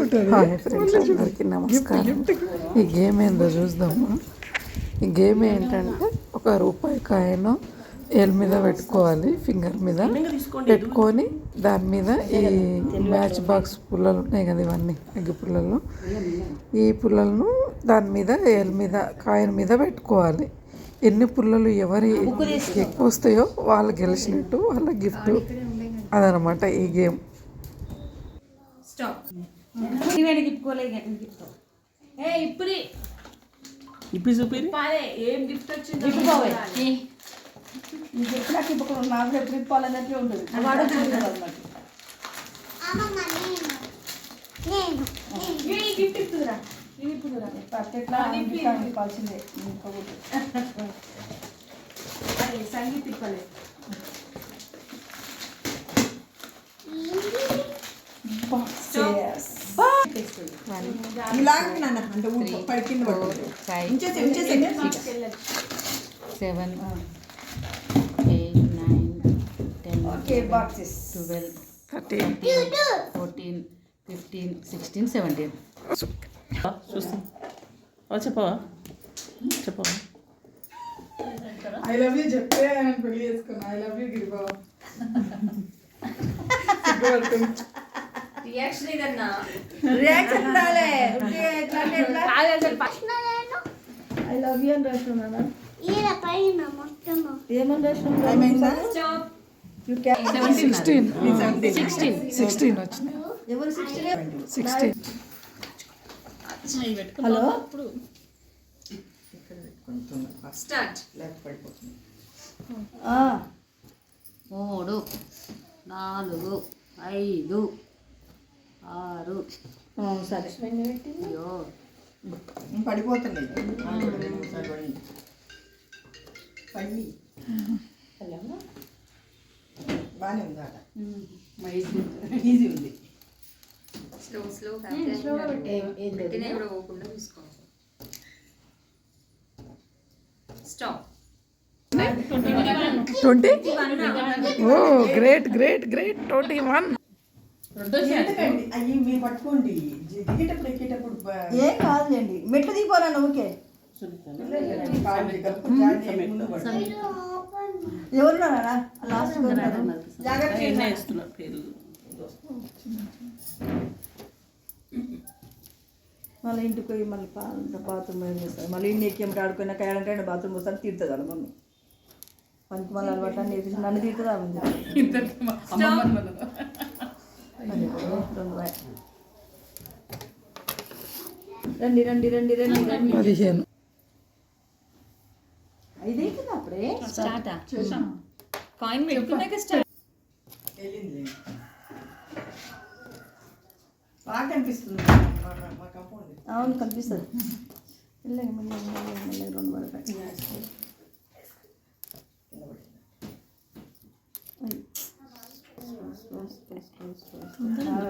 Hi friends అందరికీ నమస్కారం. ఈ గేమ్ ఏందో చూద్దాము? ఈ గేమ్ ఏంటంటే ఒక రూపాయి కాయను ఏల్ మీద పెట్టుకోవాలి ఫింగర్ మీద పెట్టుకొని దాని మీద ఈ మ్యాచ్ బాక్స్ పుల్లలు ఉన్నాయి కదా ఇవన్నీ అగ్గి పుల్లలు. ఈ పుల్లలను దాని మీద ఏల్ మీద కాయన మీద పెట్టుకోవాలి. ఎన్ని పుల్లలు ఎవరి ఎక్కువ వస్తాయో వాళ్ళు గెలిచినట్టు వాళ్ళ గిఫ్ట్ అదనమాట ఈ గేమ్. స్టాప్. ఇప్పుకోలేదు గట్టిని తిప్పుతావు ఏ ఇప్పుడు. ఇప్పి చూపిరి. పాదే ఏం గిఫ్ట్ వచ్చిందో నీకు ఎప్పుడు ఇప్పుడు నాకు ఎప్పుడు ఇప్పాలన్నట్లే ఉంటుంది. వాడు గిఫ్ట్ ఇస్తుందిరా ఇది ఇప్పాల్సిందే ఇంకొకటి సంగీత్ ఇలాగే అంటే ఊరు కింద seven eight nine ten twelve thirteen fourteen fifteen sixteen seventeen చూస్తా. చెప్పవా? చెప్పవా? ఐ లవ్ యూ చెప్తే ఆయన పెళ్ళి చేసుకున్నా. I love you Giribabu. Reaction రాలే ఐ లవ్ యూ అని ఏమని స్టాప్ సిక్స్టీన్ సిక్స్టీన్ సిక్స్టీన్ వచ్చినాయి ఎవరు సిక్స్టీన్ సిక్స్టీన్ హలో స్టార్ట్ మూడు నాలుగు ఐదు. ఆరు. సరే. అయ్యో. పడిపోతుంది పడి బాగానే ఉంది ఆట ఈజీ ఉంది. స్లో స్లో కూడా పోకుండా stop. Twenty oh great great great. Twenty one. ఎందుకండి? అయ్యి మీరు పట్టుకోండి. దిగేటప్పుడు ఎక్కేటప్పుడు ఏం కాదులేండి. మెట్లు దిగిపోరా ఓకే ఎవరున్నారా? లాస్ట్ మళ్ళీ ఇంటికి పోయి మళ్ళీ బాత్రూమ్ ఏం చేస్తారు? మళ్ళీ ఇంటి ఎక్కి ఆడుకున్న కాయాలంటే బాత్రూమ్ వస్తాను తీరుతుంది వాళ్ళ మమ్మీ. పనికి మళ్ళీ అలవాటు అని నన్ను తీరుతుందా? రండి రండి రండి రండి రండి. పదిహేను. కదా అప్పుడే? స్టార్ట్ కాయిన్ పెట్టుకున్నాక స్టార్ట్ వెళ్ళింది. బాగా కనిపిస్తుంది. అవును కనిపిస్తుంది. రెండు పడతాయి స్టాప్ సిక్స్ పడిపోయి మీరు ఆడలే కదా ఎల్లో ఒక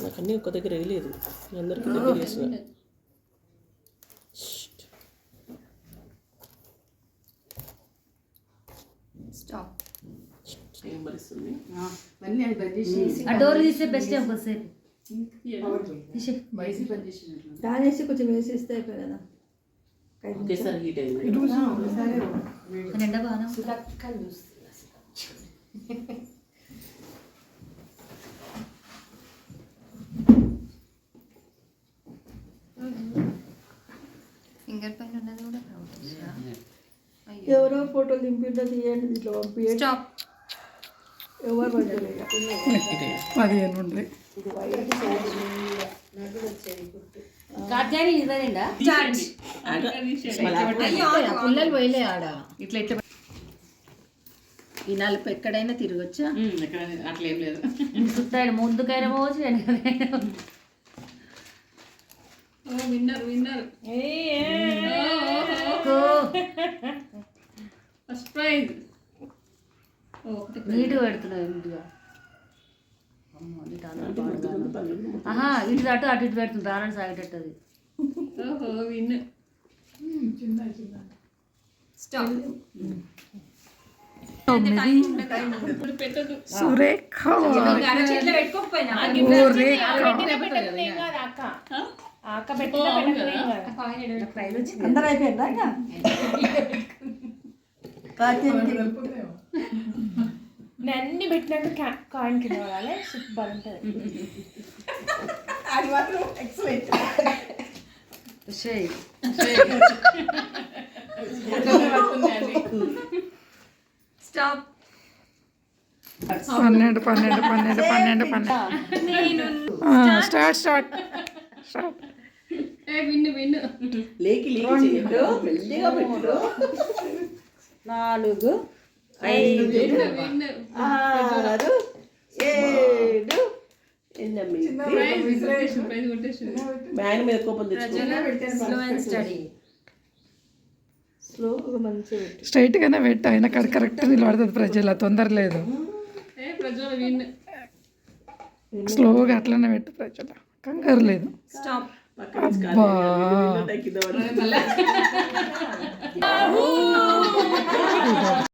నాకు అన్నీ ఒక దగ్గర వేయలేదు అందరికీ దగ్గర భరిస్తుంది? ఆ డోర్ తీస్తే బెస్ట్ కొద్దిసేపు దానేసి కొంచెం వేసేస్తే అయిపోయి కదా ఒకేసారి హీట్ అయింది. బాగా ఎవరో ఫోటోలు దింపిందో తీయండి ఇట్లా పంపించండి స్టాప్ ఎవరు పడలేదు పదిహేను ఉండే కాట్యాని ఇవ్వలేండా స్టార్ట్ పుల్లలు పోయలే ఆడ ఇట్లా ఇట్లా ఈ నలుపు ఎక్కడైనా తిరగచ్చా ఎక్కడ అట్లా ఏం లేదు చుట్టాడు ముందుకైనా పోవచ్చు వెనకైనా పోవచ్చు. విన్నర్ విన్నర్ కో. ఫస్ట్ ప్రైజ్ నీట్గా పెడుతున్నావు నీట్గా. ఆహా ఇటు అటు అటు ఇటు పెడుతుంది రానని సాగేటట్టు అది ఓహో విన్ సురేఖ అందరూ అయిపోయిందా? అన్ని పెట్టినట్టు కా- కాయిన్ కింద పడాలి సూపర్ ఉంటుంది అది మాత్రం ఎక్సలెంట్ షేయ్ పన్నెండు పన్నెండు పన్నెండు పన్నెండు పన్నెండు స్టార్ట్ స్టార్ట్ స్టార్ట్ ఏ విన్ విన్ లేకి లేకి చేయొద్దు మెల్లిగా పెట్టు నాలుగు ఐదు. ఆరు ఏడు. బ్యాన్ మీద. కోపం స్లోగా మంచిగా పెట్టు. ఆయన కాడ కరెక్ట్ నిలబడుతుంది ప్రజల. తొందర లేదు. స్లోగా అట్లనే పెట్టు ప్రజల కంగారు లేదు. అబ్బా కింద పడు.